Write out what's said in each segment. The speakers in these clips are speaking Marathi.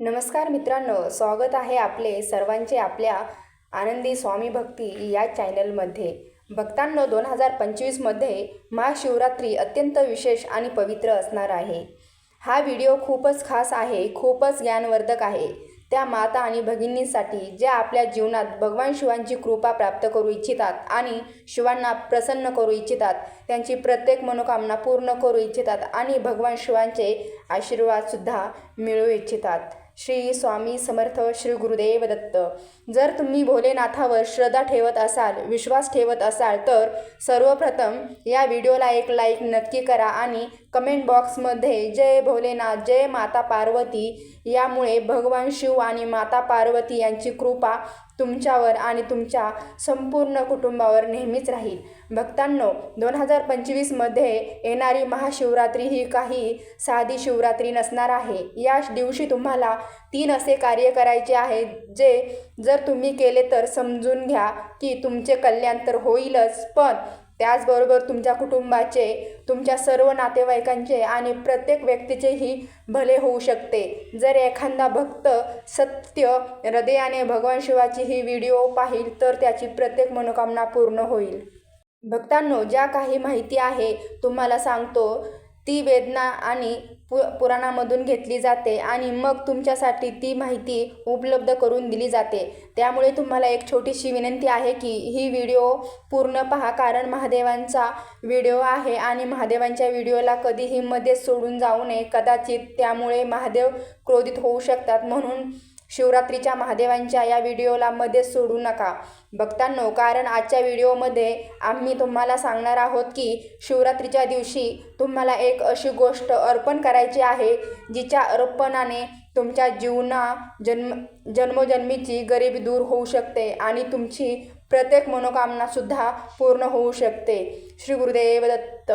नमस्कार मित्रांनो स्वागत आहे आपले सर्वांचे आपल्या आनंदी स्वामी भक्ती या चॅनलमध्ये. भक्तांनो दोन हजार पंचवीसमध्ये महाशिवरात्री अत्यंत विशेष आणि पवित्र असणार आहे. हा व्हिडिओ खूपच खास आहे खूपच ज्ञानवर्धक आहे. त्या माता आणि भगिनींसाठी ज्या आपल्या जीवनात भगवान शिवांची कृपा प्राप्त करू इच्छितात आणि शिवांना प्रसन्न करू इच्छितात त्यांची प्रत्येक मनोकामना पूर्ण करू इच्छितात आणि भगवान शिवांचे आशीर्वादसुद्धा मिळवू इच्छितात. श्री स्वामी समर्थ श्री गुरुदेव दत्त जर तुम्ही भोलेनाथावर श्रद्धा ठेवत असाल विश्वास ठेवत असाल तर सर्वप्रथम या व्हिडिओला एक लाईक नक्की करा आणि कमेंट बॉक्समध्ये जय भोलेनाथ जय माता पार्वती यामुळे भगवान शिव आणि माता पार्वती यांची कृपा तुमच्यावर आणि तुमच्या संपूर्ण कुटुंबावर नेहमीच राहील. भक्तांनो दोन हजार पंचवीसमध्ये येणारी महाशिवरात्री ही काही साधी शिवरात्री नसणार आहे. या दिवशी तुम्हाला तीन असे कार्य करायचे आहे जे जर तुम्ही केले तर समजून घ्या की तुमचे कल्याण तर होईलच पण त्याचबरोबर तुमच्या कुटुंबाचे तुमच्या सर्व नातेवाईकांचे आणि प्रत्येक व्यक्तीचेही भले होऊ शकते. जर एखादा भक्त सत्य हृदयाने भगवान शिवाची ही व्हिडिओ पाहिल तर त्याची प्रत्येक मनोकामना पूर्ण होईल. भक्तांनो ज्या काही माहिती आहे तुम्हाला सांगतो. ती वेदना आणि पु पुराणामधून घेतली जाते आणि मग तुमच्यासाठी ती माहिती उपलब्ध करून दिली जाते. त्यामुळे तुम्हाला एक छोटीशी विनंती आहे की ही व्हिडिओ पूर्ण पहा कारण महादेवांचा व्हिडिओ आहे आणि महादेवांच्या व्हिडिओला कधीही मध्येच सोडून जाऊ नये. कदाचित त्यामुळे महादेव क्रोधित होऊ शकतात. म्हणून शिवरात्रीच्या महादेवांच्या या व्हिडिओला मध्येच सोडू नका. बघतांनो कारण आजच्या व्हिडिओमध्ये आम्ही तुम्हाला सांगणार आहोत की शिवरात्रीच्या दिवशी तुम्हाला एक अशी गोष्ट अर्पण करायची आहे जिच्या अर्पणाने तुमच्या जीवना जन्म जन्मोजन्मीची गरिबी दूर होऊ शकते आणि तुमची प्रत्येक मनोकामनासुद्धा पूर्ण होऊ शकते. श्री गुरुदेव दत्त.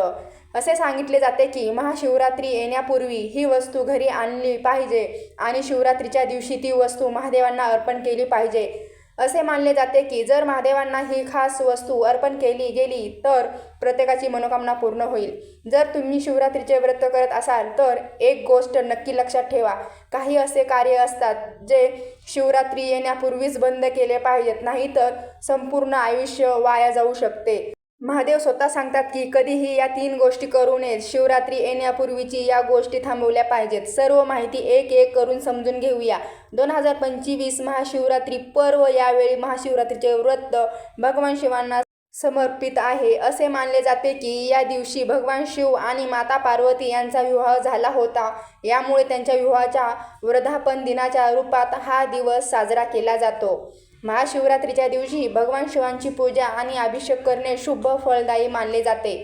असे सांगितले जाते की महाशिवरात्री येण्यापूर्वी ही वस्तू घरी आणली पाहिजे आणि शिवरात्रीच्या दिवशी ती वस्तू महादेवांना अर्पण केली पाहिजे. असे मानले जाते की जर महादेवांना ही खास वस्तू अर्पण केली गेली तर प्रत्येकाची मनोकामना पूर्ण होईल. जर तुम्ही शिवरात्रीचे व्रत करत असाल तर एक गोष्ट नक्की लक्षात ठेवा. काही असे कार्य असतात जे शिवरात्री येण्यापूर्वीच बंद केले पाहिजेत नाही तर संपूर्ण आयुष्य वाया जाऊ शकते. महादेव स्वतः सांगतात की कधीही या तीन गोष्टी करू नयेत. शिवरात्री येण्यापूर्वीची या गोष्टी थांबवल्या पाहिजेत. सर्व माहिती एक एक करून समजून घेऊया. दोन हजार पंचवीस महाशिवरात्री पर्व यावेळी महाशिवरात्रीचे व्रत भगवान शिवांना समर्पित आहे. असे मानले जाते की या दिवशी भगवान शिव आणि माता पार्वती यांचा विवाह झाला होता. यामुळे त्यांच्या विवाहाच्या वर्धापन दिनाच्या रूपात हा दिवस साजरा केला जातो. महाशिवरात्रीच्या दिवशी भगवान शिवांची पूजा आणि अभिषेक करणे शुभ फळदायी मानले जाते.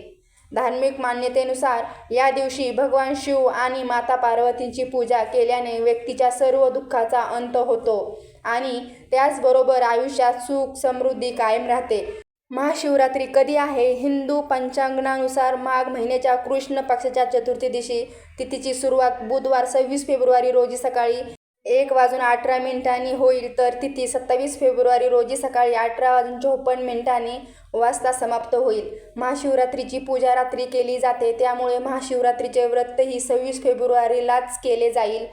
धार्मिक मान्यतेनुसार या दिवशी भगवान शिव आणि माता पार्वतींची पूजा केल्याने व्यक्तीच्या सर्व दुःखाचा अंत होतो आणि त्याचबरोबर आयुष्यात सुख समृद्धी कायम राहते. महाशिवरात्री कधी आहे? हिंदू पंचांगणानुसार माघ महिन्याच्या कृष्ण पक्षाच्या चतुर्थी दिवशी तिथीची सुरुवात बुधवार सव्वीस फेब्रुवारी रोजी सकाळी एक वाजून अठरा मिनिटांनी होईल तर तिथी सत्तावीस फेब्रुवारी रोजी सकाळी अठरा वाजून चोपन्न मिनिटांनी वाजता समाप्त होईल. महाशिवरात्रीची पूजा रात्री केली जाते त्यामुळे महाशिवरात्रीचे व्रतही सव्वीस फेब्रुवारीलाच केले जाईल.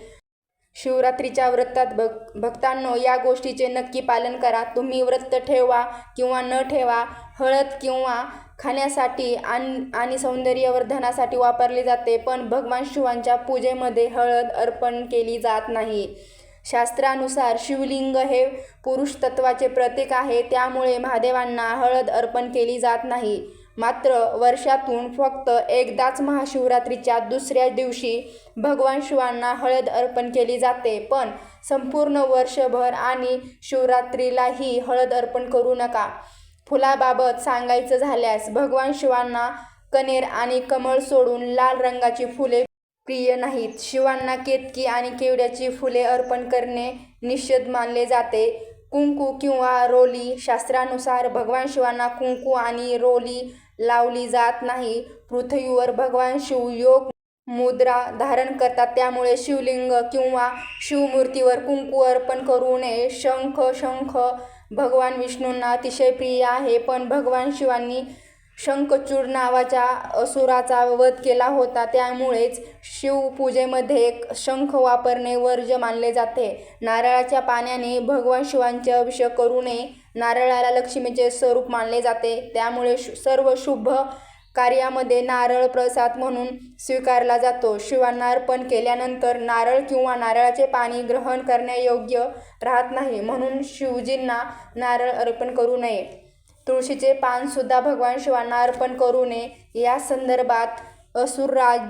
शिवरात्रीच्या व्रतात भक् भक्तांनो या गोष्टीचे नक्की पालन करा. तुम्ही व्रत ठेवा किंवा न ठेवा हळद किंवा खाण्यासाठी आणि आणि सौंदर्यवर्धनासाठी वापरली जाते पण भगवान शिवांच्या पूजेमध्ये हळद अर्पण केली जात नाही. शास्त्रानुसार शिवलिंग हे पुरुष तत्वाचे प्रतीक आहे त्यामुळे महादेवांना हळद अर्पण केली जात नाही. मात्र वर्षातून फक्त एकदाच महाशिवरात्रीच्या दुसऱ्या दिवशी भगवान शिवांना हळद अर्पण केली जाते. पण संपूर्ण वर्षभर आणि शिवरात्रीलाही हळद अर्पण करू नका. फुलाबाबत सांगायचं झाल्यास भगवान शिवांना कनेर आणि कमळ सोडून लाल रंगाची फुले प्रिय नाहीत. शिवांना केतकी आणि केवड्याची फुले अर्पण करणे निषेध मानले जाते. कुंकू किंवा रोली शास्त्रानुसार भगवान शिवांना कुंकू आणि रोली लावली जात नाही. पृथ्वीवर भगवान शिव योग मुद्रा धारण करतात. त्यामुळे शिवलिंग किंवा शिवमूर्तीवर कुंकू अर्पण करू नये. शंख शंख भगवान विष्णूंना अतिशय प्रिय आहे. पण भगवान शिवांनी शंखचूड नावाच्या असुराचा वध केला होता. त्यामुळेच शिवपूजेमध्ये शंख वापरणे वर्ज्य मानले जाते. नारळाच्या पाण्याने भगवान शिवांचे अभिषेक करू नये नारळाला लक्ष्मीचे स्वरूप मानले जाते. त्यामुळे सर्व शुभ कार्यामध्ये नारळ प्रसाद म्हणून स्वीकारला जातो. शिवांना अर्पण केल्यानंतर नारळ किंवा नारळाचे पाणी ग्रहण करण्यायोग्य राहत नाही. म्हणून शिवजींना नारळ अर्पण करू नये. तुळशीचे पानसुद्धा भगवान शिवांना अर्पण करू नये. या संदर्भात असुरराज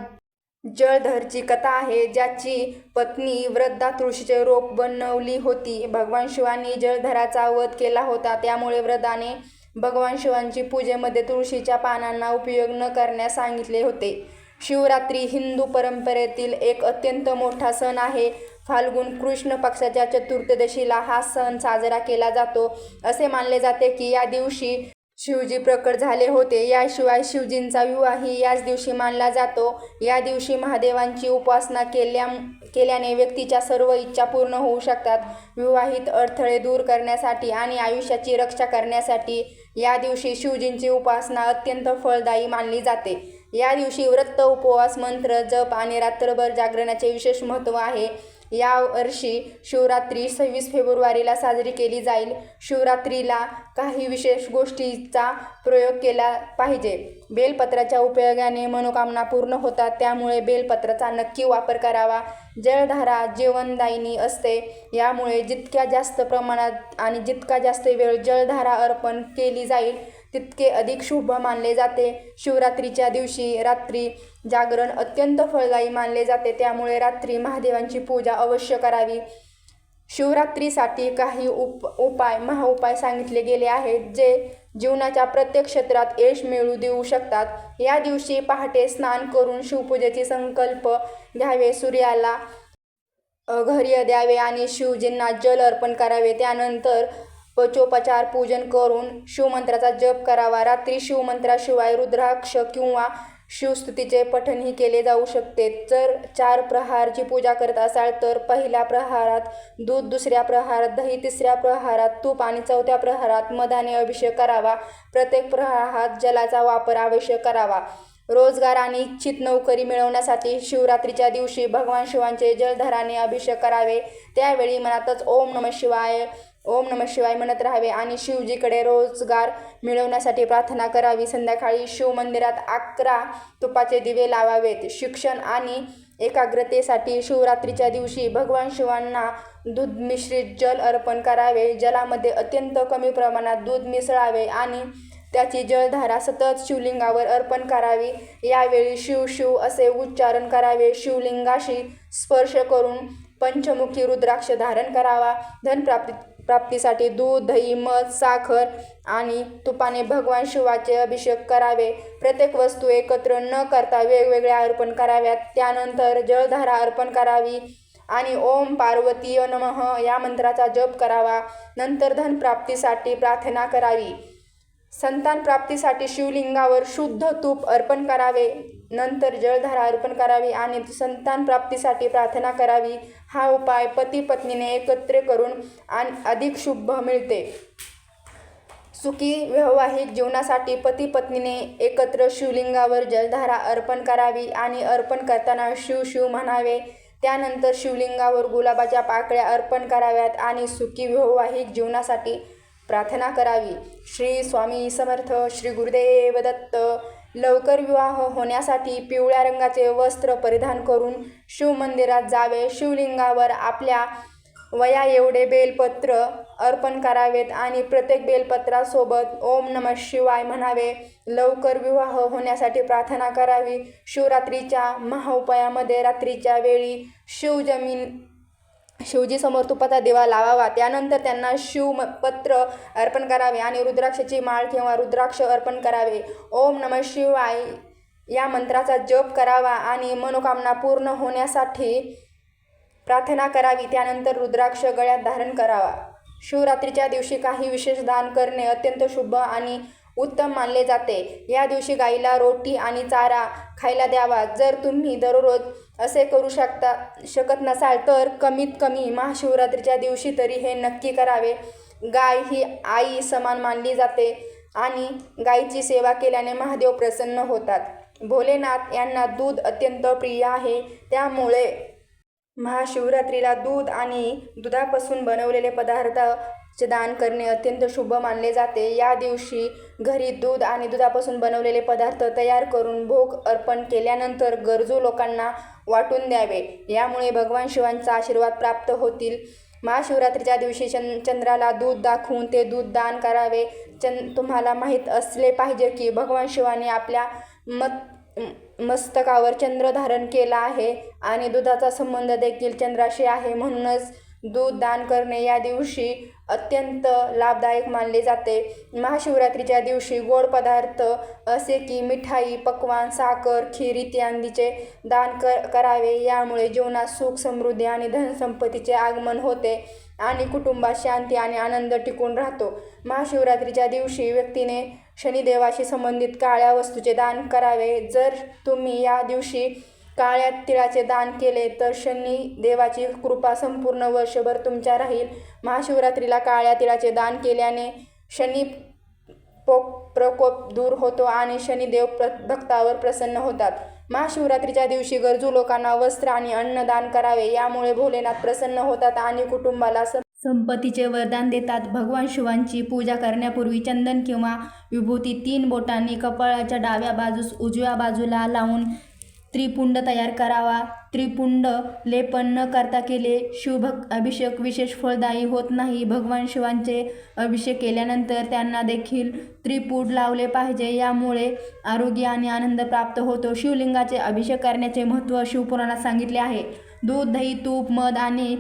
जळधरची कथा आहे ज्याची पत्नी वृद्धा तुळशीचे रोप बनवली होती. भगवान शिवांनी जळधराचा वध केला होता. त्यामुळे वृद्धाने भगवान शिवांची पूजेमध्ये तुळशीच्या पानांना उपयोग न करण्यास सांगितले होते. शिवरात्री हिंदू परंपरेतील एक अत्यंत मोठा सण आहे. फाल्गुन कृष्ण पक्षाच्या चतुर्थदशीला हा सण साजरा केला जातो. असे मानले जाते की या दिवशी शिवजी प्रकट झाले होते. याशिवाय शिवजींचा विवाहही याच दिवशी मानला जातो. या दिवशी महादेवांची उपासना केल्या केल्याने व्यक्तीच्या सर्व इच्छा पूर्ण होऊ शकतात. विवाहित अडथळे दूर करण्यासाठी आणि आयुष्याची रक्षा करण्यासाठी या दिवशी शिवजींची उपासना अत्यंत फळदायी मानली जाते. या दिवशी व्रत उपवास मंत्र जप आणि रात्रभर जागरणाचे विशेष महत्त्व आहे. या वर्षी शिवरात्री सव्वीस फेब्रुवारीला साजरी केली जाईल. शिवरात्रीला काही विशेष गोष्टीचा प्रयोग केला पाहिजे. बेलपत्राच्या उपयोगाने मनोकामना पूर्ण होतात त्यामुळे बेलपत्राचा नक्की वापर करावा. जलधारा जीवनदायिनी असते. यामुळे जितक्या जास्त प्रमाणात आणि जितका जास्त वेळ जलधारा अर्पण केली जाईल तितके अधिक शुभ मानले जाते. शिवरात्रीच्या दिवशी रात्री जागरण अत्यंत फळदायी मानले जाते. त्यामुळे रात्री महादेवांची पूजा अवश्य करावी. शिवरात्रीसाठी काही उप उपाय महाउपाय सांगितले गेले आहेत जे जीवनाच्या प्रत्येक क्षेत्रात यश मिळू देऊ शकतात. या दिवशी पहाटे स्नान करून शिवपूजेचे संकल्प घ्यावे. सूर्याला घर्य द्यावे आणि शिवजींना जल अर्पण करावे. त्यानंतर पचोपचार पूजन करून शिवमंत्राचा जप करावा. रात्री शिवमंत्राशिवाय रुद्राक्ष किंवा शिवस्तुतीचे पठणही केले जाऊ शकते. जर चार प्रहारची पूजा करत असाल तर पहिल्या प्रहारात दूध दुसऱ्या प्रहारात दही तिसऱ्या प्रहारात तूप आणि चौथ्या प्रहारात मधाने अभिषेक करावा. प्रत्येक प्रहारात जलाचा वापर आवश्यक करावा. रोजगार आणि इच्छित नोकरी मिळवण्यासाठी शिवरात्रीच्या दिवशी भगवान शिवांचे जलधराने अभिषेक करावे. त्यावेळी मनातच ओम नम शिवाय ओम नम शिवाय म्हणत राहावे आणि शिवजीकडे रोजगार मिळवण्यासाठी प्रार्थना करावी. संध्याकाळी शिवमंदिरात अकरा तुपाचे दिवे लावावेत. शिक्षण आणि एकाग्रतेसाठी शिवरात्रीच्या दिवशी भगवान शिवांना दूध मिश्रित जल अर्पण करावे. जलामध्ये अत्यंत कमी प्रमाणात दूध मिसळावे आणि त्याची जलधारा सतत शिवलिंगावर अर्पण करावी. यावेळी शिव शिव असे उच्चारण करावे. शिवलिंगाशी स्पर्श करून पंचमुखी रुद्राक्ष धारण करावा. धनप्राप्ती प्राप्तीसाठी दूध दही मध साखर आणि तुपाने भगवान शिवाचे अभिषेक करावे. प्रत्येक वस्तू एकत्र न करता वेगवेगळ्या अर्पण कराव्यात. त्यानंतर जलधारा अर्पण करावी आणि ओम पार्वती नमः या मंत्राचा जप करावा. नंतर धनप्राप्तीसाठी प्रार्थना करावी. संतान प्राप्तीसाठी शिवलिंगावर शुद्ध तूप अर्पण करावे. नंतर जलधारा अर्पण करावी आणि संतान प्राप्तीसाठी प्रार्थना करावी. हा उपाय पती पत्नीने एकत्र करून आणि अधिक शुभ मिळते. सुखी वैवाहिक जीवनासाठी पती पत्नीने एकत्र शिवलिंगावर जलधारा अर्पण करावी आणि अर्पण करताना शिव शिव म्हणावे. त्यानंतर शिवलिंगावर गुलाबाच्या पाकळ्या अर्पण कराव्यात आणि सुखी वैवाहिक जीवनासाठी प्रार्थना करावी. श्री स्वामी समर्थ श्री गुरुदेव दत्त. लवकर विवाह होण्यासाठी पिवळ्या रंगाचे वस्त्र परिधान करून शिवमंदिरात जावे. शिवलिंगावर आपल्या वया एवढे बेलपत्र अर्पण करावेत आणि प्रत्येक बेलपत्रासोबत ओम नम शिवाय म्हणावे. लवकर विवाह होण्यासाठी प्रार्थना करावी. शिवरात्रीच्या महाउपायामध्ये रात्रीच्या वेळी शिवजमीन शिवजी समोर तुपाचा दिवा लावावा. त्यानंतर त्यांना शिव पत्र अर्पण करावे आणि रुद्राक्षाची माळ किंवा रुद्राक्ष अर्पण करावे. ओम नम शिवाय या मंत्राचा जप करावा आणि मनोकामना पूर्ण होण्यासाठी प्रार्थना करावी. त्यानंतर रुद्राक्ष गळ्यात धारण करावा. शिवरात्रीच्या दिवशी काही विशेष दान करणे अत्यंत शुभ आणि उत्तम मानले जाते. या दिवशी गाईला रोटी आणि चारा खायला द्यावा. जर तुम्ही दररोज असे करू शकता शकत नसाल तर कमीत कमी महाशिवरात्रीच्या दिवशी तरी हे नक्की करावे. गाय ही आई समान मानली जाते आणि गायीची सेवा केल्याने महादेव प्रसन्न होतात. भोलेनाथ यांना दूध अत्यंत प्रिय आहे. त्यामुळे महाशिवरात्रीला दूध आणि दुधापासून बनवलेले पदार्थाचे दान करणे अत्यंत शुभ मानले जाते. या दिवशी घरी दूध आणि दुधापासून बनवलेले पदार्थ तयार करून भोग अर्पण केल्यानंतर गरजू लोकांना वाटून द्यावे. यामुळे भगवान शिवांचा आशीर्वाद प्राप्त होतील. महाशिवरात्रीच्या दिवशी चं चंद्राला दूध दाखवून ते दूध दान करावे. चंद तुम्हाला माहीत असले पाहिजे की भगवान शिवाने आपल्या मत मस्तकावर चंद्र धारण केला आहे आणि दुधाचा संबंध देखील चंद्राशी आहे. म्हणूनच दूध दान करणे या दिवशी अत्यंत लाभदायक मानले जाते. महाशिवरात्रीच्या दिवशी गोड पदार्थ असे की मिठाई पक्वान साखर खीर इत्यादीचे दान कर करावे. यामुळे जीवनात सुख समृद्धी आणि धनसंपत्तीचे आगमन होते आणि कुटुंबात शांती आणि आनंद टिकून राहतो. महाशिवरात्रीच्या दिवशी व्यक्तीने शनिदेवाशी संबंधित काळ्या वस्तूचे दान करावे. जर तुम्ही या दिवशी काळ्या तिळाचे दान केले तर शनी देवाची कृपा संपूर्ण वर्षभर तुमच्या राहील. महाशिवरात्रीला काळ्या तिळाचे दान केल्याने शनी पो प्रकोप दूर होतो आणि शनिदेव प्र भक्तावर प्रसन्न होतात. महाशिवरात्रीच्या दिवशी गरजू लोकांना वस्त्र आणि अन्न दान करावे यामुळे भोलेनाथ प्रसन्न होतात आणि कुटुंबाला संपत्तीचे वरदान देतात. भगवान शिवांची पूजा करण्यापूर्वी चंदन किंवा विभूती तीन बोटांनी कपाळाच्या डाव्या बाजूस उजव्या बाजूला लावून त्रिपुंड तयार करावा. त्रिपुंड लेपन न करता केले. शिवभक्त अभिषेक विशेष फळदायी होत नाही. भगवान शिवांचे अभिषेक केल्यानंतर त्यांना देखील त्रिपुड लावले पाहिजे. यामुळे आरोग्य आणि आनंद प्राप्त होतो. शिवलिंगाचे अभिषेक करण्याचे महत्त्व शिवपुराणात सांगितले आहे. दूध दही तूप मध आणि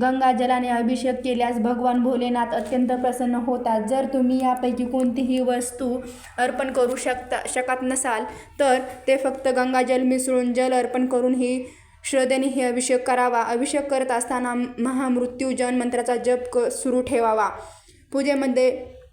गंगाजलाने अभिषेक केल्यास भगवान भोलेनाथ अत्यंत प्रसन्न होतात. जर तुम्ही यापैकी कोणतीही वस्तू अर्पण करू शकता शकत नसाल तर ते फक्त गंगाजल मिसळून जल अर्पण करून ही श्रद्धेने ही अभिषेक करावा. अभिषेक करत असताना महामृत्यूजन मंत्राचा जप क सुरू ठेवावा. पूजेमध्ये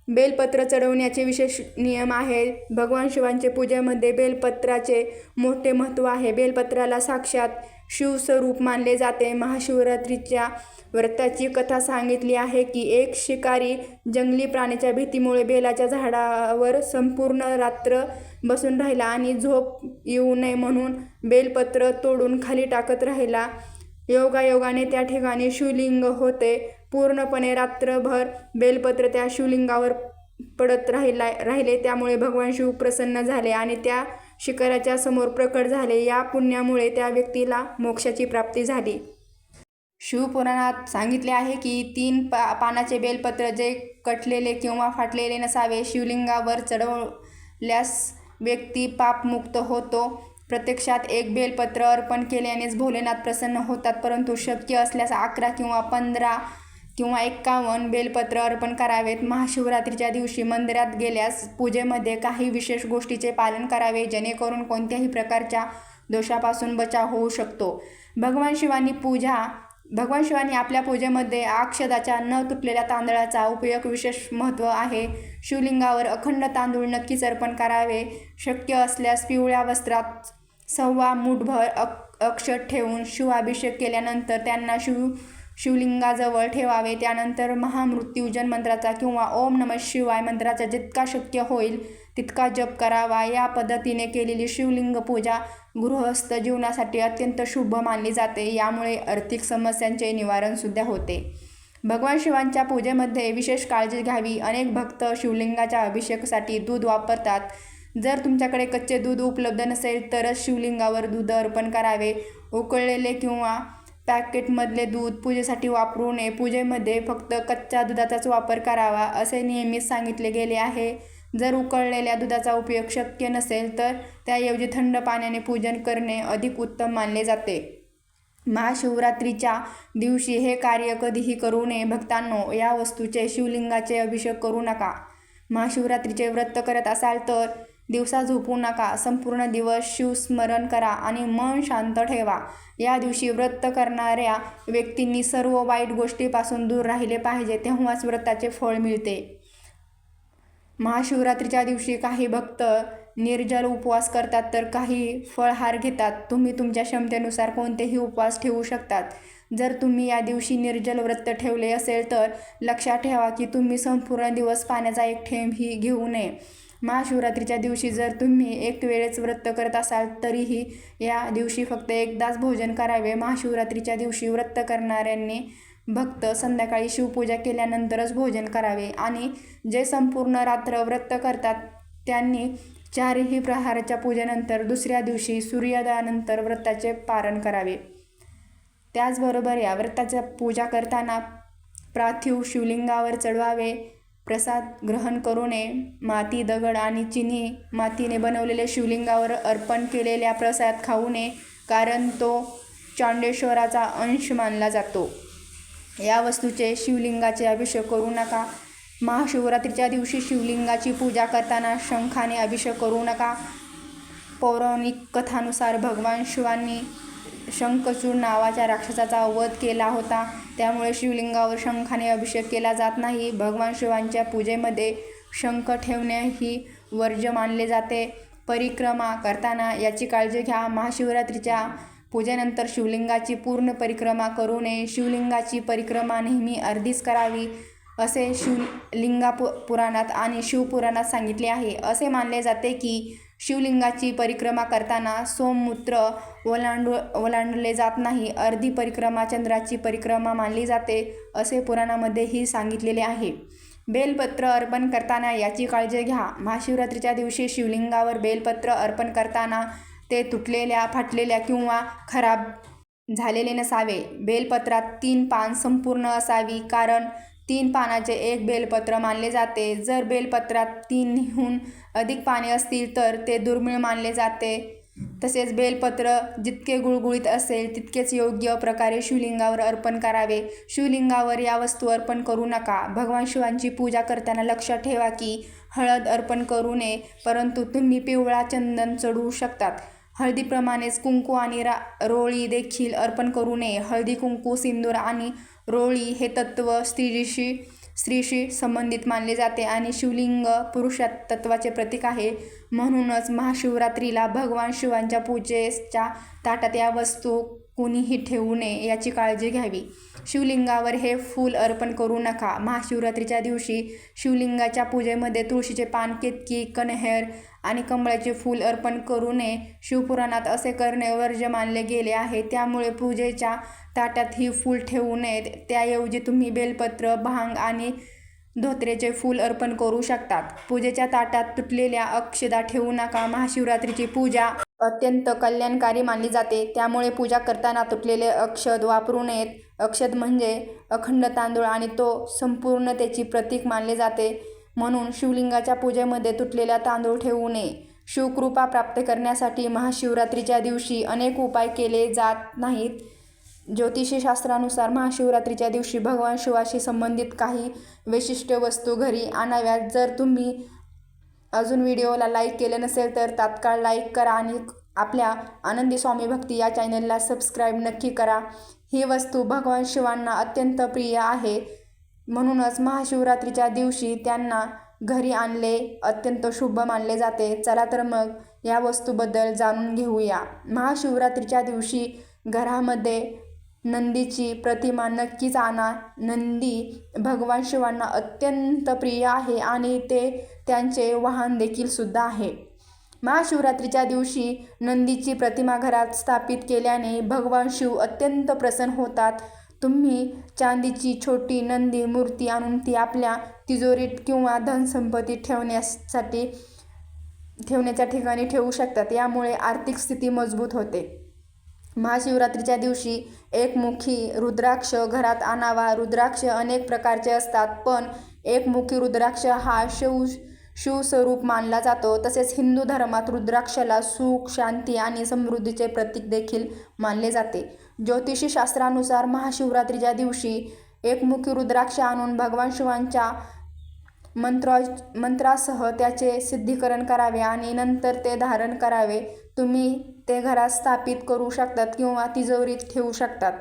बेलपत्र चढवण्याचे विशेष नियम आहे. भगवान शिवांचे पूजेमध्ये बेलपत्राचे मोठे महत्त्व आहे. बेलपत्राला साक्षात शिवस्वरूप मानले जाते. महाशिवरात्रीच्या व्रताची कथा सांगितली आहे की एक शिकारी जंगली प्राण्याच्या भीतीमुळे बेलाच्या झाडावर संपूर्ण रात्र बसून राहिला आणि झोप येऊ नये म्हणून बेलपत्र तोडून खाली टाकत राहिला. योगायोगाने त्या ठिकाणी शिवलिंग होते. पूर्णपणे रात्रभर बेलपत्र त्या शिवलिंगावर पडत राहिला राहिले. त्यामुळे भगवान शिव प्रसन्न झाले आणि त्या शिखराच्या समोर प्रकट झाले. या पुण्यामुळे त्या व्यक्तीला मोक्षाची प्राप्ती झाली. शिवपुराणात सांगितले आहे की तीन पा पानाचे बेलपत्र जे कटलेले किंवा फाटलेले नसावे शिवलिंगावर चढवल्यास व्यक्ती पापमुक्त होतो. प्रत्यक्षात एक बेलपत्र अर्पण केल्यानेच भोलेनाथ प्रसन्न होतात परंतु शक्य असल्यास अकरा किंवा पंधरा किंवा एक्कावन्न बेलपत्र अर्पण करावेत. महाशिवरात्रीच्या दिवशी मंदिरात गेल्यास पूजेमध्ये काही विशेष गोष्टीचे पालन करावे जेणेकरून कोणत्याही प्रकारच्या दोषापासून बचाव होऊ शकतो. भगवान शिवानी पूजा भगवान शिवानी आपल्या पूजेमध्ये अक्षदाच्या न तुटलेल्या तांदळाचा उपयोग विशेष महत्त्व आहे. शिवलिंगावर अखंड तांदूळ नक्कीच अर्पण करावे. शक्य असल्यास पिवळ्या वस्त्रात सव्वा मूठभर अक अक्षत ठेवून शिवाभिषेक केल्यानंतर त्यांना शिव शिवलिंगाजवळ ठेवावे. त्यानंतर महामृत्यूजन मंत्राचा किंवा ओम नम शिवाय मंत्राचा जितका शक्य होईल तितका जप करावा. या पद्धतीने केलेली शिवलिंग पूजा गृहस्थ जीवनासाठी अत्यंत शुभ मानली जाते. यामुळे आर्थिक समस्यांचे निवारणसुद्धा होते. भगवान शिवांच्या पूजेमध्ये विशेष काळजी घ्यावी. अनेक भक्त शिवलिंगाच्या अभिषेकासाठी दूध वापरतात. जर तुमच्याकडे कच्चे दूध उपलब्ध नसेल तरच शिवलिंगावर दूध अर्पण करावे. उकळलेले किंवा पॅकेटमधले दूध पूजेसाठी वापरू नये. पूजेमध्ये फक्त कच्च्या दुधाचाच वापर करावा असे नियमित सांगितले गेले आहे. जर उकळलेल्या दुधाचा उपयोग शक्य नसेल तर त्याऐवजी थंड पाण्याने पूजन करणे अधिक उत्तम मानले जाते. महाशिवरात्रीच्या दिवशी हे कार्य कधीही करू नये. भक्तांनो या वस्तूचे शिवलिंगाचे अभिषेक करू नका. महाशिवरात्रीचे व्रत करत असाल तर दिवसा झोपू नका. संपूर्ण दिवस शिवस्मरण करा आणि मन शांत ठेवा. या दिवशी व्रत करणाऱ्या व्यक्तींनी सर्व वाईट गोष्टीपासून दूर राहिले पाहिजे तेव्हाच व्रताचे फळ मिळते. महाशिवरात्रीच्या दिवशी काही भक्त निर्जल उपवास करतात तर काही फळहार घेतात. तुम्ही तुमच्या क्षमतेनुसार कोणतेही उपवास ठेवू शकतात. जर तुम्ही या दिवशी निर्जल व्रत ठेवले असेल तर लक्षात ठेवा की तुम्ही संपूर्ण दिवस पाण्याचा एक थेंबही घेऊ नये. महाशिवरात्रीच्या दिवशी जर तुम्ही एक वेळेस व्रत करत असाल तरीही या दिवशी फक्त एकदाच भोजन करावे. महाशिवरात्रीच्या दिवशी व्रत करणाऱ्यांनी भक्त संध्याकाळी शिवपूजा केल्यानंतरच भोजन करावे. आणि जे संपूर्ण रात्र व्रत करतात त्यांनी चारही प्रहाराच्या पूजेनंतर दुसऱ्या दिवशी सूर्योदयानंतर व्रताचे पारण करावे. त्याचबरोबर या व्रताच्या पूजा करताना पार्थिव शिवलिंगावर चढवावे. प्रसाद ग्रहण करू नये. माती दगड आणि चिनी मातीने बनवलेले शिवलिंगावर अर्पण केलेल्या प्रसाद खाऊ नये कारण तो चांडेश्वराचा अंश मानला जातो. या वस्तूचे शिवलिंगाचे अभिषेक करू नका. महाशिवरात्रीच्या दिवशी शिवलिंगाची पूजा करताना शंखाने अभिषेक करू नका. पौराणिक कथानुसार भगवान शिवांनी शंखचूड नावाच्या राक्षसाचा वध केला होता. त्यामुळे शिवलिंगावर शंखाने अभिषेक केला जात नाही. भगवान शिवांच्या पूजेमध्ये शंख ठेवणे ही वर्ज्य मानले जाते. परिक्रमा करताना याची काळजी घ्या. महाशिवरात्रीच्या पूजेनंतर शिवलिंगाची पूर्ण परिक्रमा करू नये. शिवलिंगाची परिक्रमा नेहमी अर्धीच करावी असे शिवलिंगा पु पुराणात आणि शिवपुराणात सांगितले आहे. असे मानले जाते की शिवलिंगाची परिक्रमा करताना सोममूत्र ओलांडू ओलांडले जात नाही. अर्धी परिक्रमा चंद्राची परिक्रमा मानली जाते असे पुराणामध्येही सांगितलेले आहे. बेलपत्र अर्पण करताना याची काळजी घ्या. महाशिवरात्रीच्या दिवशी शिवलिंगावर बेलपत्र अर्पण करताना ते तुटलेल्या फाटलेल्या किंवा खराब झालेले नसावे. बेलपत्रात तीन पान संपूर्ण असावी कारण तीन पानाचे एक बेलपत्र मानले जाते. जर बेलपत्रात तीनहून अधिक पाने असतील तर ते दुर्मिळ मानले जाते. तसेच बेलपत्र जितके गुळगुळीत असेल तितकेच योग्य प्रकारे शिवलिंगावर अर्पण करावे. शिवलिंगावर या वस्तू अर्पण करू नका. भगवान शिवांची पूजा करताना लक्षात ठेवा की हळद अर्पण करू नये परंतु तुम्ही पिवळा चंदन चढवू शकतात. हळदीप्रमाणेच कुंकू आणि रा रोळी देखील अर्पण करू नये. हळदी कुंकू सिंदूर आणि रोळी हे तत्व स्त्रीशी स्त्रीशी संबंधित मानले जाते आणि शिवलिंग पुरुषात तत्वाचे प्रतीक आहे. म्हणूनच महाशिवरात्रीला भगवान शिवांच्या पूजेच्या ताटात या वस्तू कुणीही ठेवू नये याची काळजी घ्यावी. शिवलिंगावर हे फूल अर्पण करू नका. महाशिवरात्रीच्या दिवशी शिवलिंगाच्या पूजेमध्ये तुळशीचे पान केतकी कणहेर आणि कमळाचे फूल अर्पण करू नये. शिवपुराणात असे करणे वर्ज्य मानले गेले आहे. त्यामुळे पूजेच्या ताटात ही फूल ठेवू नयेत. त्याऐवजी तुम्ही बेलपत्र भांग आणि धोत्रेचे फूल अर्पण करू शकतात. पूजेच्या ताटात तुटलेल्या अक्षदा ठेवू नका. महाशिवरात्रीची पूजा अत्यंत कल्याणकारी मानली जाते. त्यामुळे पूजा करताना तुटलेले अक्षद वापरू नयेत. अक्षद म्हणजे अखंड तांदूळ आणि तो संपूर्णतेची प्रतीक मानले जाते. म्हणून शिवलिंगाच्या पूजेमध्ये तुटलेला तांदूळ ठेवू नये. शिवकृपा प्राप्त करण्यासाठी महाशिवरात्रीच्या दिवशी अनेक उपाय केले जात नाहीत. ज्योतिषशास्त्रानुसार महाशिवरात्रीच्या दिवशी भगवान शिवाशी संबंधित काही विशिष्ट वस्तू घरी आणाव्यात. जर तुम्ही अजून व्हिडिओला लाईक केले नसेल तर तात्काळ लाईक करा आणि आपल्या आनंदी स्वामी भक्ती या चॅनलला सबस्क्राईब नक्की करा. ही वस्तू भगवान शिवांना अत्यंत प्रिय आहे. म्हणूनच महाशिवरात्रीच्या दिवशी त्यांना घरी आणले अत्यंत शुभ मानले जाते. चला तर मग या वस्तूबद्दल जाणून घेऊया. महाशिवरात्रीच्या दिवशी घरामध्ये नंदीची प्रतिमा नक्कीच आणा नंदी भगवान शिवांना अत्यंत प्रिय आहे आणि ते त्यांचे वाहन देखील सुद्धा आहे. महाशिवरात्रीच्या दिवशी नंदीची प्रतिमा घरात स्थापित केल्याने भगवान शिव अत्यंत प्रसन्न होतात. तुम्ही चांदीची छोटी नंदी मूर्ती आणून ती आपल्या तिजोरीत किंवा धनसंपत्ती ठेवण्यासाठी ठेवण्याच्या ठिकाणी ठेवू शकतात. यामुळे आर्थिक स्थिती मजबूत होते. महाशिवरात्रीच्या दिवशी एकमुखी रुद्राक्ष घरात आणावा. रुद्राक्ष अनेक प्रकारचे असतात पण एकमुखी रुद्राक्ष हा शिव शिवस्वरूप मानला जातो. तसेच हिंदू धर्मात रुद्राक्षला सुख शांती आणि समृद्धीचे प्रतीक देखील मानले जाते. ज्योतिषी शास्त्रानुसार महाशिवरात्रीच्या दिवशी एकमुखी रुद्राक्ष आणून भगवान शिवांच्या मंत्रा मंत्रासह त्याचे सिद्धीकरण करावे आणि नंतर ते धारण करावे. तुम्ही ते घरात स्थापित करू शकतात किंवा तिजोरीत ठेवू शकतात.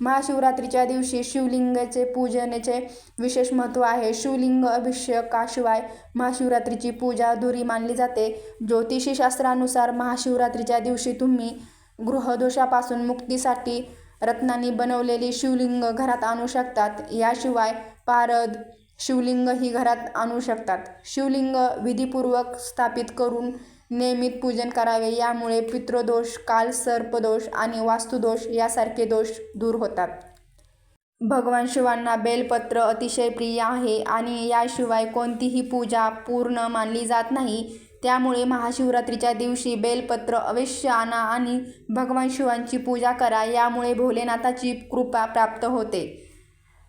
महाशिवरात्रीच्या दिवशी शिवलिंगाचे पूजनेचे विशेष महत्त्व आहे. शिवलिंग अभिषेकाशिवाय महाशिवरात्रीची पूजा अधुरी मानली जाते. ज्योतिषी शास्त्रानुसार महाशिवरात्रीच्या दिवशी तुम्ही गृहदोषापासून मुक्तीसाठी रत्नांनी बनवलेली शिवलिंग घरात आणू शकतात. याशिवाय पारद शिवलिंग ही घरात आणू शकतात. शिवलिंग विधीपूर्वक स्थापित करून नियमित पूजन करावे. यामुळे पितृदोष काल सर्पदोष आणि वास्तुदोष यासारखे दोष दूर होतात. भगवान शिवांना बेलपत्र अतिशय प्रिय आहे आणि याशिवाय कोणतीही पूजा पूर्ण मानली जात नाही. त्यामुळे महाशिवरात्रीच्या दिवशी बेलपत्र अवश्य आणा आणि भगवान शिवांची पूजा करा. यामुळे भोलेनाथाची कृपा प्राप्त होते.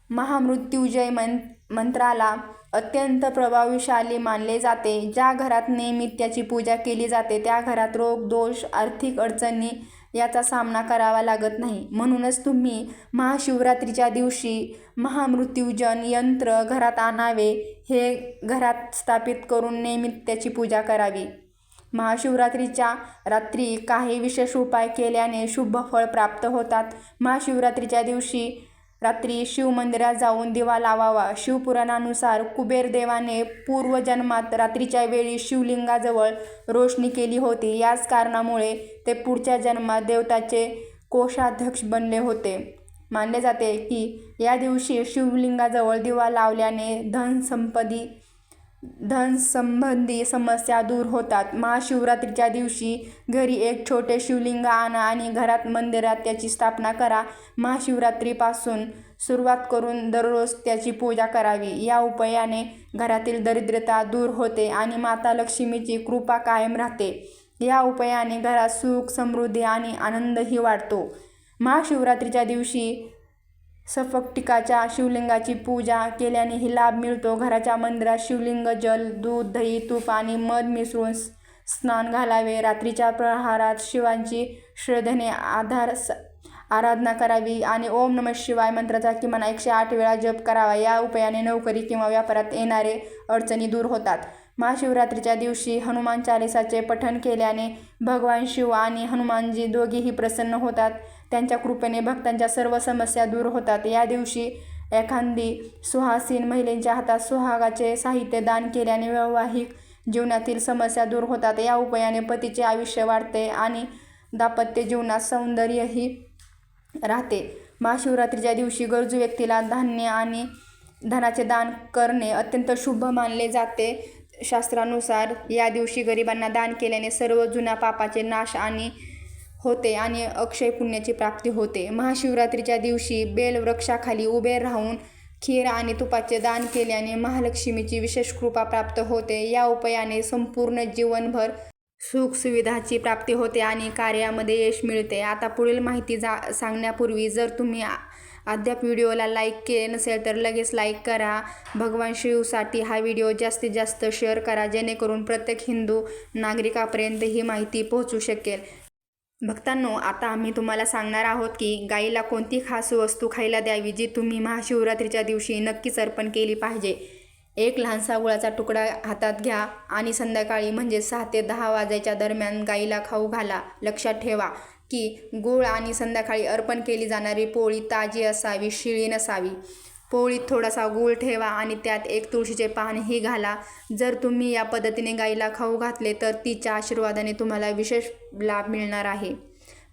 महामृत्युजय मन मंत्राला अत्यंत प्रभावशाली मानले जाते. ज्या घरात नियमित त्याची पूजा केली जाते त्या घरात रोग दोष आर्थिक अडचणी याचा सामना करावा लागत नाही. म्हणूनच तुम्ही महाशिवरात्रीच्या दिवशी महामृत्युजन यंत्र घरात आणावे हे घरात स्थापित करून नियमित त्याची पूजा करावी. महाशिवरात्रीच्या रात्री काही विशेष उपाय केल्याने शुभ फळ प्राप्त होतात. महाशिवरात्रीच्या दिवशी रात्री शिवमंदिरात जाऊन दिवा लावावा. शिवपुराणानुसार कुबेर देवाने पूर्वजन्मात रात्रीच्या वेळी शिवलिंगाजवळ रोषणी केली होती. याच कारणामुळे ते पुढच्या जन्मात देवताचे कोषाध्यक्ष बनले होते. मानले जाते की या दिवशी शिवलिंगाजवळ दिवा लावल्याने धनसंपदी धनसंबंधी समस्या दूर होतात. महाशिवरात्रीच्या दिवशी घरी एक छोटे शिवलिंग आणा आणि घरात मंदिरात त्याची स्थापना करा. महाशिवरात्रीपासून सुरुवात करून दररोज त्याची पूजा करावी. या उपायाने घरातील दरिद्रता दूर होते आणि माता लक्ष्मीची कृपा कायम राहते. या उपायाने घरात सुख समृद्धी आणि आनंदही वाढतो. महाशिवरात्रीच्या दिवशी सफकटिकाच्या शिवलिंगाची पूजा केल्यानेही लाभ मिळतो. घराच्या मंदिरात शिवलिंग जल दूध दही तूप आणि मध मिसळून स्नान घालावे. रात्रीच्या प्रहारात शिवांची श्रद्धेने आधार स आराधना करावी आणि ओम नम शिवाय मंत्राचा किमान एकशे आठ वेळा जप करावा. या उपायाने नोकरी किंवा व्यापारात येणारे अडचणी दूर होतात. महाशिवरात्रीच्या दिवशी हनुमान चालिसाचे पठण केल्याने भगवान शिव आणि हनुमानजी दोघेही प्रसन्न होतात. त्यांच्या कृपेने भक्तांच्या सर्व समस्या दूर होतात. या दिवशी एखादी सुहासीन महिलेच्या हातात सुहागाचे साहित्य दान केल्याने वैवाहिक जीवनातील समस्या दूर होतात. या उपायाने पतीचे आयुष्य वाढते आणि दाम्पत्य जीवनात सौंदर्यही राहते. महाशिवरात्रीच्या दिवशी गरजू व्यक्तीला धान्य आणि धनाचे दान करणे अत्यंत शुभ मानले जाते. शास्त्रानुसार या दिवशी गरिबांना दान केल्याने सर्व जुन्या पापाचे नाश आणि होते आणि अक्षय पुण्याची प्राप्ती होते. महाशिवरात्रीच्या दिवशी बेलवृक्षाखाली उभे राहून खीर आणि तुपाचे दान केल्याने महालक्ष्मीची विशेष कृपा प्राप्त होते. या उपायाने संपूर्ण जीवनभर सुखसुविधाची प्राप्ती होते आणि कार्यामध्ये यश मिळते. आता पुढील माहिती जा सांगण्यापूर्वी जर तुम्ही अद्याप व्हिडिओला लाईक केले नसेल तर लगेच लाईक करा. भगवान शिवसाठी हा व्हिडिओ जास्तीत जास्त शेअर करा जेणेकरून प्रत्येक हिंदू नागरिकापर्यंत ही माहिती पोहोचू शकेल. भक्तांनो आता आम्ही तुम्हाला सांगणार आहोत की गाईला कोणती खास वस्तू खायला द्यावी जी तुम्ही महाशिवरात्रीच्या दिवशी नक्कीच अर्पण केली पाहिजे. एक लहानसा गुळाचा तुकडा हातात घ्या आणि संध्याकाळी म्हणजे सहा ते दहा वाजायच्या दरम्यान गाईला खाऊ घाला. लक्षात ठेवा की गूळ आणि संध्याकाळी अर्पण केली जाणारी पोळी ताजी असावी शिळी नसावी. पोळीत थोडासा गूळ ठेवा आणि त्यात एक तुळशीचे पानही घाला. जर तुम्ही या पद्धतीने गाईला खाऊ घातले तर तिच्या आशीर्वादाने तुम्हाला विशेष लाभ मिळणार आहे.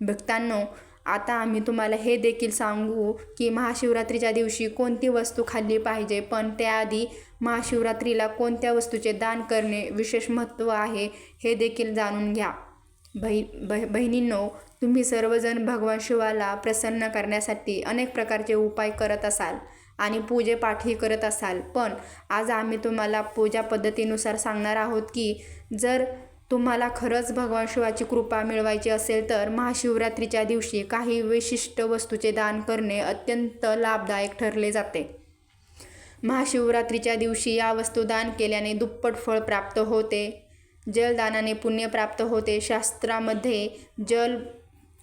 भक्तांनो आता आम्ही तुम्हाला हे देखील सांगू की महाशिवरात्रीच्या दिवशी कोणती वस्तू खाल्ली पाहिजे पण त्याआधी महाशिवरात्रीला कोणत्या वस्तूचे दान करणे विशेष महत्त्व आहे हे देखील जाणून घ्या. बहि बह बहिणींनो तुम्ही सर्वजण भगवान शिवाला प्रसन्न करण्यासाठी अनेक प्रकारचे उपाय करत असाल. आणि पूजेपाठही करत असाल. पण आज आम्ही तुम्हाला पूजा पद्धतीनुसार सांगणार आहोत की जर तुम्हाला खरंच भगवान शिवाची कृपा मिळवायची असेल तर महाशिवरात्रीच्या दिवशी काही विशिष्ट वस्तूचे दान करणे अत्यंत लाभदायक ठरले जाते. महाशिवरात्रीच्या दिवशी या वस्तू दान केल्याने दुप्पट फळ प्राप्त होते. जलदानाने पुण्य प्राप्त होते. शास्त्रामध्ये जल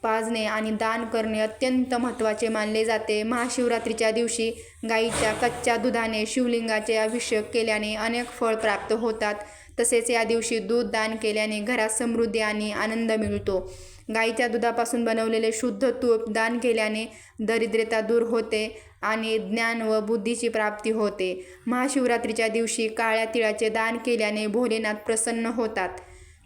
पाजणे आणि दान करणे अत्यंत महत्त्वाचे मानले जाते. महाशिवरात्रीच्या दिवशी गाईच्या कच्च्या दुधाने शिवलिंगाचे अभिषेक केल्याने अनेक फळ प्राप्त होतात. तसेच या दिवशी दूध दान केल्याने घरात समृद्धी आणि आनंद मिळतो. गाईच्या दुधापासून बनवलेले शुद्ध तूप दान केल्याने दरिद्रता दूर होते आणि ज्ञान व बुद्धीची प्राप्ती होते. महाशिवरात्रीच्या दिवशी काळ्या तिळाचे दान केल्याने भोलेनाथ प्रसन्न होतात.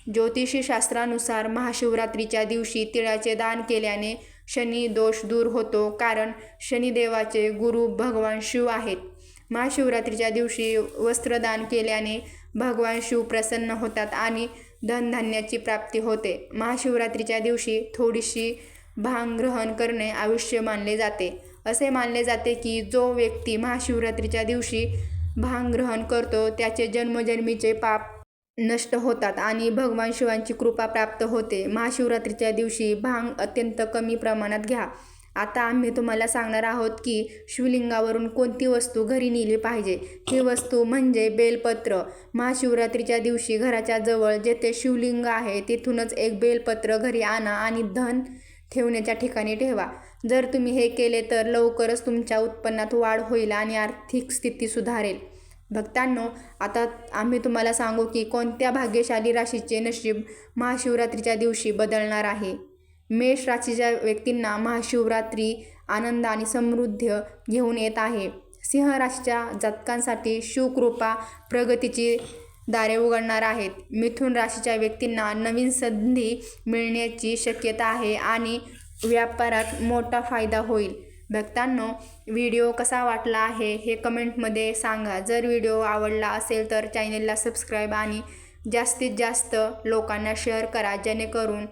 ज्योतिषशास्त्रानुसार महाशिवरात्रीच्या दिवशी तिळाचे दान केल्याने शनी दोष दूर होतो कारण शनिदेवाचे गुरु भगवान शिव आहेत. महाशिवरात्रीच्या दिवशी वस्त्रदान केल्याने भगवान शिव प्रसन्न होतात आणि धनधान्याची प्राप्ती होते. महाशिवरात्रीच्या दिवशी थोडीशी भांग ग्रहण करणे आयुष्य मानले जाते. असे मानले जाते की जो व्यक्ती महाशिवरात्रीच्या दिवशी भांग ग्रहण करतो त्याचे जन्मजन्मीचे पाप नष्ट होतात आणि भगवान शिवांची कृपा प्राप्त होते. महाशिवरात्रीच्या दिवशी भांग अत्यंत कमी प्रमाणात घ्या. आता आम्ही तुम्हाला सांगणार आहोत की शिवलिंगावरून कोणती वस्तू घरी नेली पाहिजे? ही वस्तू म्हणजे बेलपत्र. महाशिवरात्रीच्या दिवशी घराच्या जवळ जेथे शिवलिंग आहे तिथूनच एक बेलपत्र घरी आणा आणि धन ठेवण्याच्या ठिकाणी ठेवा. जर तुम्ही हे केले तर लवकरच तुमच्या उत्पन्नात वाढ होईल आणि आर्थिक स्थिती सुधारेल. भक्तांनो आता आम्ही तुम्हाला सांगू की कोणत्या भाग्यशाली राशीचे नशीब महाशिवरात्रीच्या दिवशी बदलणार आहे? मेष राशीच्या व्यक्तींना महाशिवरात्री आनंद आणि समृद्धी घेऊन येत आहे. सिंह राशीच्या जातकांसाठी शिवकृपा प्रगतीची दारे उघडणार आहेत. मिथुन राशीच्या व्यक्तींना नवीन संधी मिळण्याची शक्यता आहे आणि व्यापारात मोठा फायदा होईल. भक्तांनो व्हिडिओ कसा वाटला आहे हे कमेंटमध्ये सांगा. जर व्हिडिओ आवडला असेल तर चॅनेलला सबस्क्राईब आणि जास्तीत जास्त लोकांना शेअर करा जेणेकरून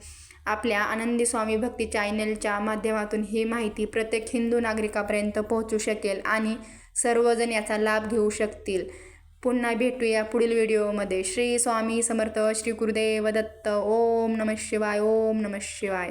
आपल्या आनंदी स्वामी भक्ती चॅनलच्या माध्यमातून ही माहिती प्रत्येक हिंदू नागरिकापर्यंत पोहोचू शकेल आणि सर्वजण याचा लाभ घेऊ शकतील. पुन्हा भेटूया पुढील व्हिडिओमध्ये. श्री स्वामी समर्थ श्री गुरुदेव दत्त. ओम नमः शिवाय ओम नमः शिवाय.